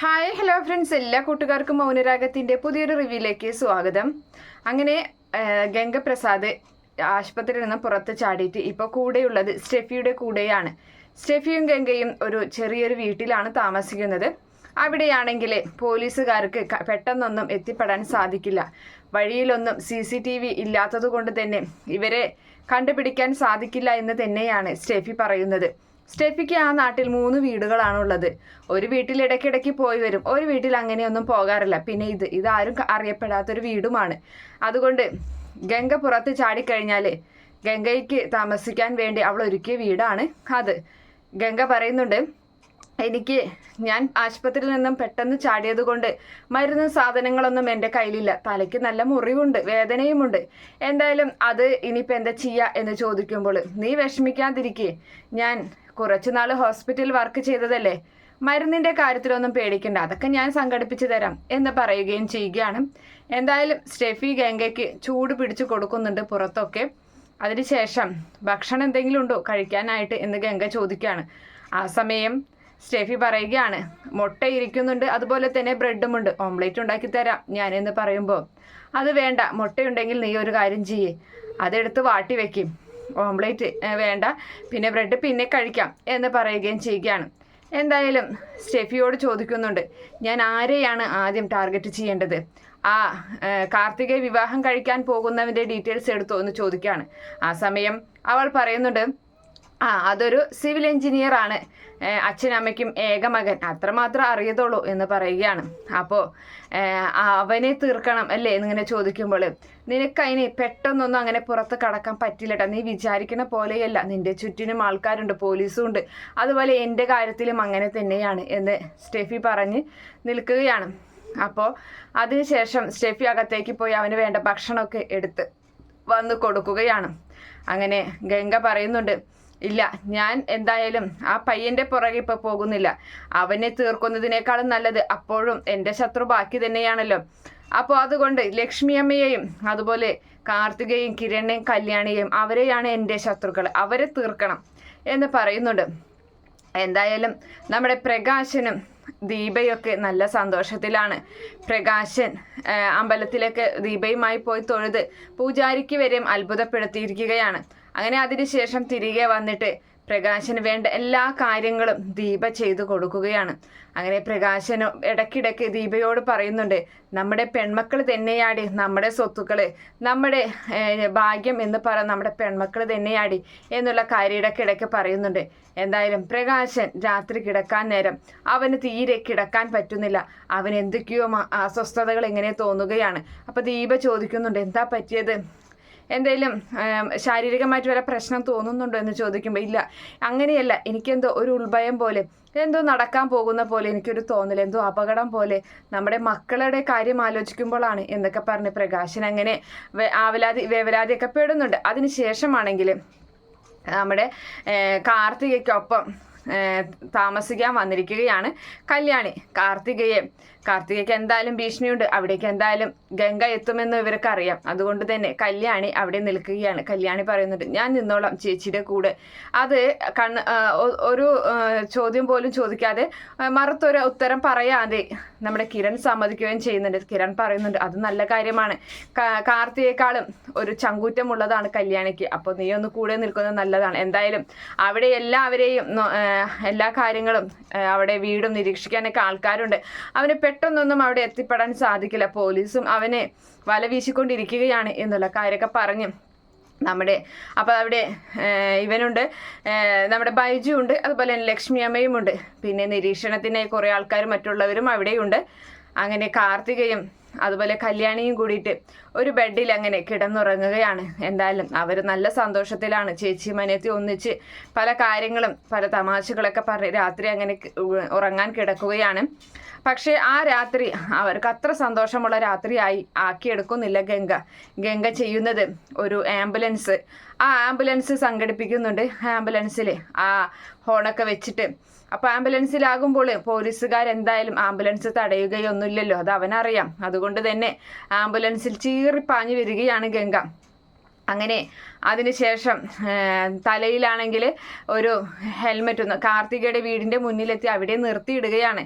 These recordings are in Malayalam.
ഹായ് ഹലോ ഫ്രണ്ട്സ് എല്ലാ കൂട്ടുകാർക്കും മൗനരാഗത്തിന്റെ പുതിയൊരു റിവ്യൂയിലേക്ക് സ്വാഗതം. അങ്ങനെ ഗംഗപ്രസാദ് ആശുപത്രിയിൽ നിന്ന് പുറത്ത് ചാടിയിട്ട് ഇപ്പോൾ കൂടെയുള്ളത് സ്റ്റെഫിയുടെ കൂടെയാണ്. സ്റ്റെഫിയും ഗംഗയും ഒരു ചെറിയൊരു വീട്ടിലാണ് താമസിക്കുന്നത്. അവിടെയാണെങ്കിൽ പോലീസുകാർക്ക് പെട്ടെന്നൊന്നും എത്തിപ്പെടാൻ സാധിക്കില്ല. വഴിയിലൊന്നും സി സി ടി വി ഇല്ലാത്തത് കൊണ്ട് തന്നെ ഇവരെ കണ്ടുപിടിക്കാൻ സാധിക്കില്ല എന്ന് തന്നെയാണ് സ്റ്റെഫി പറയുന്നത്. സ്റ്റെഫിക്ക് ആ നാട്ടിൽ മൂന്ന് വീടുകളാണുള്ളത്. ഒരു വീട്ടിൽ ഇടയ്ക്കിടയ്ക്ക് പോയി വരും. ഒരു വീട്ടിൽ അങ്ങനെയൊന്നും പോകാറില്ല. പിന്നെ ഇത് ഇതാരും അറിയപ്പെടാത്തൊരു വീടുമാണ്. അതുകൊണ്ട് ഗംഗ പുറത്ത് ചാടിക്കഴിഞ്ഞാൽ ഗംഗയ്ക്ക് താമസിക്കാൻ വേണ്ടി അവൾ ഒരുക്കിയ വീടാണ് അത്. ഗംഗ പറയുന്നുണ്ട് എനിക്ക് ഞാൻ ആശുപത്രിയിൽ നിന്നും പെട്ടെന്ന് ചാടിയത് കൊണ്ട് മരുന്ന് സാധനങ്ങളൊന്നും എന്റെ കയ്യിലില്ല. തലയ്ക്ക് നല്ല മുറിവുണ്ട് വേദനയുമുണ്ട്. എന്തായാലും അത് ഇനിയിപ്പോൾ എന്താ ചെയ്യുക എന്ന് ചോദിക്കുമ്പോൾ നീ വിഷമിക്കാതിരിക്കേ. ഞാൻ കുറച്ചുനാൾ ഹോസ്പിറ്റലിൽ വർക്ക് ചെയ്തതല്ലേ? മരുന്നിന്റെ കാര്യത്തിലൊന്നും പേടിക്കണ്ട. അതൊക്കെ ഞാൻ സംഘടിപ്പിച്ചു തരാം എന്ന് പറയുകയും ചെയ്യുകയാണ്. എന്തായാലും സ്റ്റെഫി ഗംഗയ്ക്ക് ചൂട് പിടിച്ചു കൊടുക്കുന്നുണ്ട് പുറത്തൊക്കെ. അതിനുശേഷം ഭക്ഷണം എന്തെങ്കിലും ഉണ്ടോ? കഴിക്കാനായിട്ട്? എന്ന് ഗംഗ ചോദിക്കുകയാണ്. ആ സമയം സ്റ്റെഫി പറയുകയാണ് മുട്ട ഇരിക്കുന്നുണ്ട് അതുപോലെ തന്നെ ബ്രെഡും ഉണ്ട്. ഓംലേറ്റ് ഉണ്ടാക്കി തരാം ഞാനെന്ന് പറയുമ്പോൾ അത് വേണ്ട മുട്ടയുണ്ടെങ്കിൽ നീ ഒരു കാര്യം ചെയ്യേ അതെടുത്ത് വാട്ടി വെക്കും. ഓംലേറ്റ് വേണ്ട പിന്നെ ബ്രെഡ് പിന്നെ കഴിക്കാം എന്ന് പറയുകയും ചെയ്യുകയാണ്. എന്തായാലും സ്റ്റെഫിയോട് ചോദിക്കുന്നുണ്ട് ഞാൻ ആരെയാണ് ആദ്യം ടാർഗറ്റ് ചെയ്യേണ്ടത്? ആ കാർത്തികെ വിവാഹം കഴിക്കാൻ പോകുന്നവന്റെ ഡീറ്റെയിൽസ് എടുത്തോ? എന്ന് ചോദിക്കുകയാണ്. ആ സമയം അവൾ പറയുന്നുണ്ട് ആ അതൊരു സിവിൽ എഞ്ചിനീയർ ആണ്. അച്ഛനമ്മയ്ക്കും ഏക മകൻ. അത്രമാത്രം അറിയത്തുള്ളൂ എന്ന് പറയുകയാണ്. അപ്പോൾ അവനെ തീർക്കണം അല്ലേ എന്നിങ്ങനെ ചോദിക്കുമ്പോൾ നിനക്ക് അതിന് പെട്ടെന്നൊന്നും അങ്ങനെ പുറത്ത് കടക്കാൻ പറ്റില്ലട്ടാ. നീ വിചാരിക്കുന്ന പോലെയല്ല. നിന്റെ ചുറ്റിനും ആൾക്കാരുണ്ട് പോലീസും ഉണ്ട്. അതുപോലെ എന്റെ കാര്യത്തിലും അങ്ങനെ തന്നെയാണ് എന്ന് സ്റ്റെഫി പറഞ്ഞ് നിൽക്കുകയാണ്. അപ്പോൾ അതിനുശേഷം സ്റ്റെഫി അകത്തേക്ക് പോയി അവന് വേണ്ട ഭക്ഷണമൊക്കെ എടുത്ത് വന്ന് കൊടുക്കുകയാണ്. അങ്ങനെ ഗംഗ പറയുന്നുണ്ട് ഇല്ല ഞാൻ എന്തായാലും ആ പയ്യന്റെ പുറകെ ഇപ്പൊ പോകുന്നില്ല. അവനെ തീർക്കുന്നതിനേക്കാളും നല്ലത് അപ്പോഴും എന്റെ ശത്രു ബാക്കി തന്നെയാണല്ലോ. അപ്പോൾ അതുകൊണ്ട് ലക്ഷ്മി അമ്മയെയും അതുപോലെ കാർത്തികയും കിരണിനെയും കല്യാണിയെയും അവരെയാണ് എന്റെ ശത്രുക്കൾ. അവരെ തീർക്കണം എന്ന് പറയുന്നുണ്ട്. എന്തായാലും നമ്മുടെ പ്രകാശനും ദീപയൊക്കെ നല്ല സന്തോഷത്തിലാണ്. പ്രകാശൻ അമ്പലത്തിലേക്ക് ദീപയുമായി പോയി തൊഴുത് പൂജാരിക്ക് വരെയും അത്ഭുതപ്പെടുത്തിയിരിക്കുകയാണ്. അങ്ങനെ അതിനുശേഷം തിരികെ വന്നിട്ട് പ്രകാശന് വേണ്ട എല്ലാ കാര്യങ്ങളും ദീപ ചെയ്തു കൊടുക്കുകയാണ്. അങ്ങനെ പ്രകാശന് ഇടയ്ക്കിടയ്ക്ക് ദീപയോട് പറയുന്നുണ്ട് നമ്മുടെ പെൺമക്കൾ തന്നെയാടി നമ്മുടെ സ്വത്തുക്കൾ നമ്മുടെ ഭാഗ്യം എന്ന് പറ നമ്മുടെ പെൺമക്കൾ തന്നെയാടി എന്നുള്ള കാര്യം ഇടയ്ക്കിടയ്ക്ക് പറയുന്നുണ്ട്. എന്തായാലും പ്രകാശൻ രാത്രി കിടക്കാൻ നേരം അവന് തീരെ കിടക്കാൻ പറ്റുന്നില്ല. അവൻ എന്തൊക്കെയോ അസ്വസ്ഥതകൾ എങ്ങനെ തോന്നുകയാണ്. അപ്പോൾ ദീപ ചോദിക്കുന്നുണ്ട് എന്താ പറ്റിയത്? എന്തെങ്കിലും ശാരീരികമായിട്ട് വല്ല പ്രശ്നം തോന്നുന്നുണ്ടോ എന്ന് ചോദിക്കുമ്പോൾ ഇല്ല. അങ്ങനെയല്ല എനിക്കെന്തോ ഒരു ഉൾഭയം പോലെ എന്തോ നടക്കാൻ പോകുന്ന പോലെ എനിക്കൊരു തോന്നൽ എന്തോ അപകടം പോലെ നമ്മുടെ മക്കളുടെ കാര്യം ആലോചിക്കുമ്പോഴാണ് എന്നൊക്കെ പറഞ്ഞ് പ്രകാശൻ അങ്ങനെ ആവലാതി വേവലാതിയൊക്കെ പെടുന്നുണ്ട്. അതിന് ശേഷമാണെങ്കിൽ നമ്മുടെ കാർത്തികയ്ക്കൊപ്പം താമസിക്കാൻ വന്നിരിക്കുകയാണ്. കല്യാണി കാർത്തികയെ കാർത്തികയ്ക്ക് എന്തായാലും ഭീഷണിയുണ്ട്. അവിടേക്ക് എന്തായാലും ഗംഗ എത്തുമെന്ന് ഇവർക്ക് അറിയാം അതുകൊണ്ട് തന്നെ കല്യാണി അവിടെ നിൽക്കുകയാണ്. കല്യാണി പറയുന്നുണ്ട് ഞാൻ നിന്നോളാം ചേച്ചിയുടെ കൂടെ. അത് കണ്ണ് ഒരു ചോദ്യം പോലും ചോദിക്കാതെ മറുത്തൊരു ഉത്തരം പറയാതെ നമ്മുടെ കിരൺ സമ്മതിക്കുകയും ചെയ്യുന്നുണ്ട്. കിരൺ പറയുന്നുണ്ട് അത് നല്ല കാര്യമാണ്. കാർത്തിയേക്കാളും ഒരു ചങ്കൂറ്റമുള്ളതാണ് കല്യാണിക്ക്. അപ്പോൾ നീ ഒന്ന് കൂടെ നിൽക്കുന്നത് നല്ലതാണ്. എന്തായാലും അവിടെ എല്ലാവരെയും എല്ലാ കാര്യങ്ങളും അവിടെ വീടും നിരീക്ഷിക്കാനൊക്കെ ആൾക്കാരുണ്ട്. അവന് പെട്ടെന്നൊന്നും അവിടെ എത്തിപ്പെടാൻ സാധിക്കില്ല. പോലീസും അവനെ വല വീശിക്കൊണ്ടിരിക്കുകയാണ് എന്നുള്ള കാര്യമൊക്കെ പറഞ്ഞു നമ്മുടെ അപ്പോൾ അവിടെ ഇവനുണ്ട്. നമ്മുടെ ബൈജു ഉണ്ട്. അതുപോലെ തന്നെ ലക്ഷ്മി അമ്മയും ഉണ്ട്. പിന്നെ നിരീക്ഷണത്തിനായി കുറേ ആൾക്കാരും മറ്റുള്ളവരും അവിടെയുണ്ട്. അങ്ങനെ കാർത്തികയും അതുപോലെ കല്യാണിയും കൂടിയിട്ട് ഒരു ബെഡിൽ അങ്ങനെ കിടന്നുറങ്ങുകയാണ്. എന്തായാലും അവർ നല്ല സന്തോഷത്തിലാണ്. ചേച്ചി മനയത്തി ഒന്നിച്ച് പല കാര്യങ്ങളും പല തമാശകളൊക്കെ പറഞ്ഞ് രാത്രി അങ്ങനെ ഉറങ്ങാൻ കിടക്കുകയാണ്. പക്ഷേ ആ രാത്രി അവർക്ക് അത്ര സന്തോഷമുള്ള രാത്രിയായി ആക്കിയെടുക്കുന്നില്ല ഗംഗ. ഗംഗ ചെയ്യുന്നത് ഒരു ആംബുലൻസ്. ആ ആംബുലൻസ് സംഘടിപ്പിക്കുന്നുണ്ട് ആംബുലൻസിൽ ആ ഹോണൊക്കെ വെച്ചിട്ട്. അപ്പോൾ ആംബുലൻസിലാകുമ്പോൾ പോലീസുകാർ എന്തായാലും ആംബുലൻസ് തടയുകയൊന്നുമില്ലല്ലോ. അത് അവനറിയാം. അതുകൊണ്ട് തന്നെ ആംബുലൻസിൽ ചീറിപ്പാഞ്ഞു വരികയാണ് ഗംഗ. അങ്ങനെ അതിനുശേഷം തലയിലാണെങ്കിൽ ഒരു ഹെൽമെറ്റ് ഒന്ന് കാർത്തികയുടെ വീടിന്റെ മുന്നിലെത്തി അവിടെ നിർത്തിയിടുകയാണ്.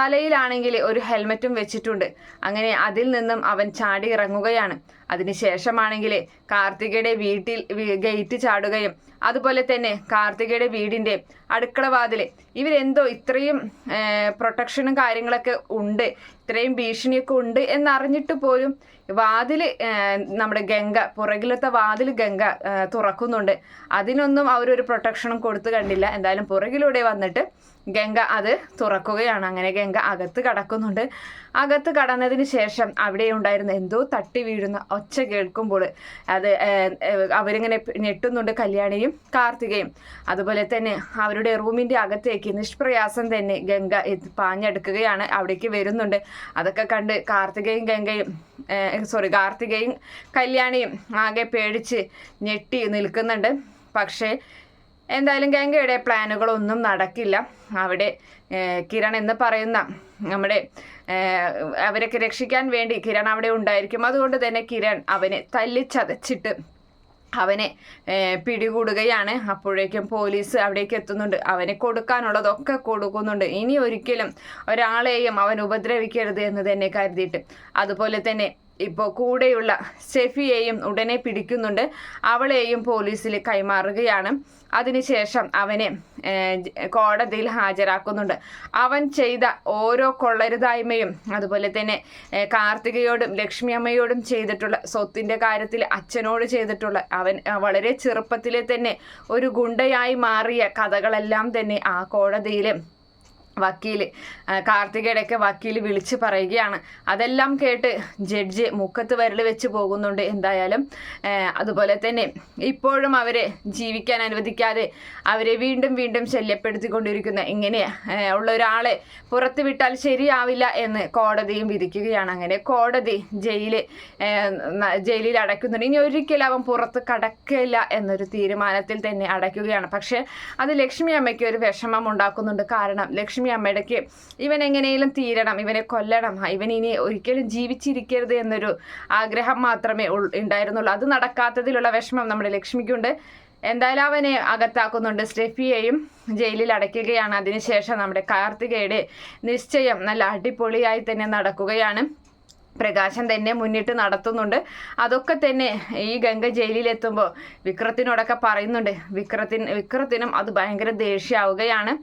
തലയിലാണെങ്കിൽ ഒരു ഹെൽമെറ്റും വെച്ചിട്ടുണ്ട്. അങ്ങനെ അതിൽ നിന്നും അവൻ ചാടി ഇറങ്ങുകയാണ് അതിനുശേഷമാണെങ്കിൽ കാർത്തികയുടെ വീട്ടിൽ ഗേറ്റ് ചാടുകയും അതുപോലെ തന്നെ കാർത്തികയുടെ വീടിന്റെ അടുക്കള വാതിൽ ഇവരെന്തോ ഇത്രയും പ്രൊട്ടക്ഷനും കാര്യങ്ങളൊക്കെ ഉണ്ട് ഇത്രയും ഭീഷണിയൊക്കെ ഉണ്ട് എന്നറിഞ്ഞിട്ട് പോലും വാതിൽ നമ്മുടെ ഗംഗ പുറകിലത്തെ വാതിൽ ഗംഗ തുറക്കുന്നുണ്ട്. അതിനൊന്നും അവരൊരു പ്രൊട്ടക്ഷനും കൊടുത്തു കണ്ടില്ല. എന്തായാലും പുറകിലൂടെ വന്നിട്ട് ഗംഗ അത് തുറക്കുകയാണ്. അങ്ങനെ ഗംഗ അകത്ത് കടക്കുന്നുണ്ട്. അകത്ത് കടന്നതിന് ശേഷം അവിടെ ഉണ്ടായിരുന്ന എന്തോ തട്ടി വീഴുന്ന ഒച്ച കേൾക്കുമ്പോൾ അത് അവരിങ്ങനെ ഞെട്ടുന്നുണ്ട് കല്യാണിയും കാർത്തികയും. അതുപോലെ തന്നെ അവരുടെ റൂമിന്റെ അകത്തേക്ക് നിഷ്പ്രയാസം തന്നെ ഗംഗ പാഞ്ഞെടുക്കുകയാണ് അവിടേക്ക് വരുന്നുണ്ട്. അതൊക്കെ കണ്ട് കാർത്തികയും ഗംഗയും സോറി കാർത്തികയും കല്യാണിയും ആകെ പേടിച്ച് ഞെട്ടി നിൽക്കുന്നുണ്ട്. പക്ഷേ എന്തായാലും ഗംഗയുടെ പ്ലാനുകളൊന്നും നടക്കില്ല. അവിടെ കിരൺ എന്ന് പറയുന്ന നമ്മുടെ അവരൊക്കെ രക്ഷിക്കാൻ വേണ്ടി കിരൺ അവിടെ ഉണ്ടായിരിക്കും. അതുകൊണ്ട് തന്നെ കിരൺ അവനെ തല്ലിച്ചതച്ചിട്ട് അവനെ പിടികൂടുകയാണ്. അപ്പോഴേക്കും പോലീസ് അവിടേക്ക് എത്തുന്നുണ്ട്. അവനെ കൊടുക്കാനുള്ളതൊക്കെ കൊടുക്കുന്നുണ്ട്. ഇനി ഒരിക്കലും ഒരാളെയും അവൻ ഉപദ്രവിക്കരുത് എന്ന് തന്നെ കരുതിയിട്ട്. അതുപോലെ തന്നെ ഇപ്പോൾ കൂടെയുള്ള ഷെഫിയെയും ഉടനെ പിടിക്കുന്നുണ്ട്. അവളെയും പോലീസിൽ കൈമാറുകയാണ്. അതിനുശേഷം അവനെ കോടതിയിൽ ഹാജരാക്കുന്നുണ്ട്. അവൻ ചെയ്ത ഓരോ കൊള്ളരുതായ്മയും അതുപോലെ തന്നെ കാർത്തികയോടും ലക്ഷ്മി അമ്മയോടും ചെയ്തിട്ടുള്ള സ്വത്തിന്റെ കാര്യത്തിൽ അച്ഛനോട് ചെയ്തിട്ടുള്ള അവൻ വളരെ ചെറുപ്പത്തിലെ തന്നെ ഒരു ഗുണ്ടയായി മാറിയ കഥകളെല്ലാം തന്നെ ആ കോടതിയിൽ വക്കീൽ കാർത്തികയുടെയൊക്കെ വക്കീൽ വിളിച്ച് പറയുകയാണ്. അതെല്ലാം കേട്ട് ജഡ്ജ് മുക്കത്ത് വരൽ വെച്ച് പോകുന്നുണ്ട് എന്തായാലും. അതുപോലെ തന്നെ ഇപ്പോഴും അവരെ ജീവിക്കാൻ അനുവദിക്കാതെ അവരെ വീണ്ടും വീണ്ടും ശല്യപ്പെടുത്തിക്കൊണ്ടിരിക്കുന്ന ഇങ്ങനെ ഉള്ള ഒരാളെ പുറത്തുവിട്ടാൽ ശരിയാവില്ല എന്ന് കോടതിയും വിധിക്കുകയാണ്. അങ്ങനെ കോടതി ജയിൽ ജയിലിൽ അടയ്ക്കുന്നുണ്ട്. ഇനി ഒരിക്കലും അവൻ പുറത്ത് കടക്കില്ല എന്നൊരു തീരുമാനത്തിൽ തന്നെ അടയ്ക്കുകയാണ്. പക്ഷേ അത് ലക്ഷ്മി അമ്മയ്ക്ക് ഒരു വിഷമം ഉണ്ടാക്കുന്നുണ്ട്. കാരണം ലക്ഷ്മി അമ്മയുടെക്ക് ഇവൻ എങ്ങനെയും തീരണം ഇവനെ കൊല്ലണം. ഇവൻ ഇനി ഒരിക്കലും ജീവിച്ചിരിക്കരുത് എന്നൊരു ആഗ്രഹം മാത്രമേ ഉണ്ടായിരുന്നുള്ളൂ. അത് നടക്കാത്തതിലുള്ള വിഷമം നമ്മുടെ ലക്ഷ്മിക്കുണ്ട്. എന്തായാലും അവനെ അകത്താക്കുന്നുണ്ട്. സ്റ്റെഫിയെയും ജയിലിൽ അടയ്ക്കുകയാണ്. അതിനുശേഷം നമ്മുടെ കാർത്തികയുടെ നിശ്ചയം നല്ല അടിപൊളിയായി തന്നെ നടക്കുകയാണ്. പ്രകാശം തന്നെ മുന്നിട്ട് നടത്തുന്നുണ്ട്. അതൊക്കെ തന്നെ ഈ ഗംഗ ജയിലിലെത്തുമ്പോൾ വിക്രത്തിനോടൊക്കെ പറയുന്നുണ്ട്. വിക്രത്തിന് വിക്രത്തിനും അത് ഭയങ്കര ദേഷ്യമാവുകയാണ്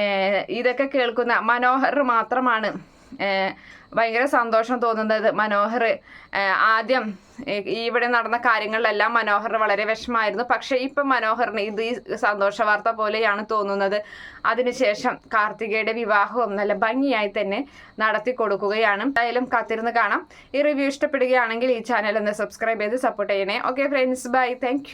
ഏഹ് ഇതൊക്കെ കേൾക്കുന്ന മനോഹർ മാത്രമാണ് ഭയങ്കര സന്തോഷം തോന്നുന്നത് മനോഹർ. ആദ്യം ഇവിടെ നടന്ന കാര്യങ്ങളിലെല്ലാം മനോഹർ വളരെ വിഷമായിരുന്നു പക്ഷേ ഇപ്പം മനോഹറിന് ഇത് ഈ സന്തോഷ വാർത്ത പോലെയാണ് തോന്നുന്നത്. അതിനുശേഷം കാർത്തികയുടെ വിവാഹവും നല്ല ഭംഗിയായി തന്നെ നടത്തി കൊടുക്കുകയാണ്. എന്തായാലും കാത്തിരുന്ന് കാണാം. ഈ റിവ്യൂ ഇഷ്ടപ്പെടുകയാണെങ്കിൽ ഈ ചാനൽ ഒന്ന് സബ്സ്ക്രൈബ് ചെയ്ത് സപ്പോർട്ട് ചെയ്യണേ. Okay friends bye thank